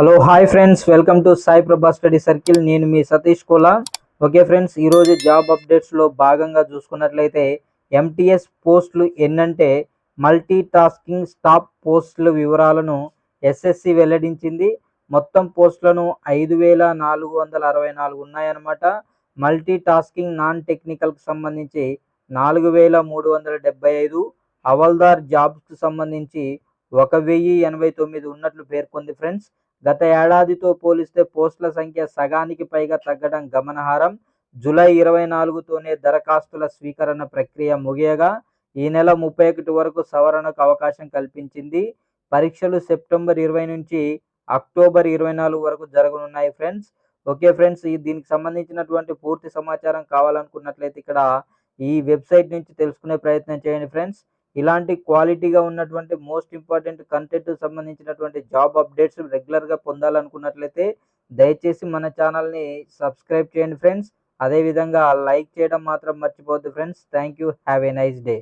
Hello hi friends. Welcome to Sai Prabha study circle. నేను మీ Satish Kola. Okay friends ఈరోజు job అప్డేట్స్లో భాగంగా చూసుకున్నట్లయితే ఎంటీఎస్ పోస్టులు ఎన్నంటే మల్టీ టాస్కింగ్ స్టాప్ పోస్టుల వివరాలను ఎస్ఎస్సి వెల్లడించింది. మొత్తం పోస్టులను ఐదు వేల నాలుగు వందల అరవై నాలుగు ఉన్నాయన్నమాట. మల్టీ టాస్కింగ్ నాన్ టెక్నికల్కి సంబంధించి నాలుగు వేల మూడు వందల డెబ్బై ఐదు. హవల్దార్ జాబ్స్కి సంబంధించి ఒక వెయ్యి ఎనభై తొమ్మిది ఉన్నట్లు పేర్కొంది ఫ్రెండ్స్. గత ఏడాదితో పోలిస్తే పోస్టుల సంఖ్య సగానికి పైగా తగ్గడం గమనార్హం. జూలై ఇరవై నాలుగుతోనే దరఖాస్తుల స్వీకరణ ప్రక్రియ ముగియగా ఈ నెల ముప్పై ఒకటి వరకు సవరణకు అవకాశం కల్పించింది. పరీక్షలు సెప్టెంబర్ ఇరవై నుంచి అక్టోబర్ ఇరవై నాలుగు వరకు జరగనున్నాయి ఫ్రెండ్స్. ఓకే ఫ్రెండ్స్ ఈ దీనికి సంబంధించినటువంటి పూర్తి సమాచారం కావాలనుకున్నట్లయితే ఇక్కడ ఈ వెబ్సైట్ నుంచి తెలుసుకునే ప్రయత్నం చేయండి ఫ్రెండ్స్. ఇలాంటి క్వాలిటీగా ఉన్నటువంటి మోస్ట్ ఇంపార్టెంట్ కంటెంట్ సంబంధించినటువంటి జాబ్ అప్డేట్స్ రెగ్యులర్గా పొందాలనుకున్నట్లయితే దయచేసి మన ఛానల్ని సబ్స్క్రైబ్ చేయండి ఫ్రెండ్స్. అదేవిధంగా లైక్ చేయడం మాత్రం మర్చిపోవద్దు friends. Thank you have a nice day.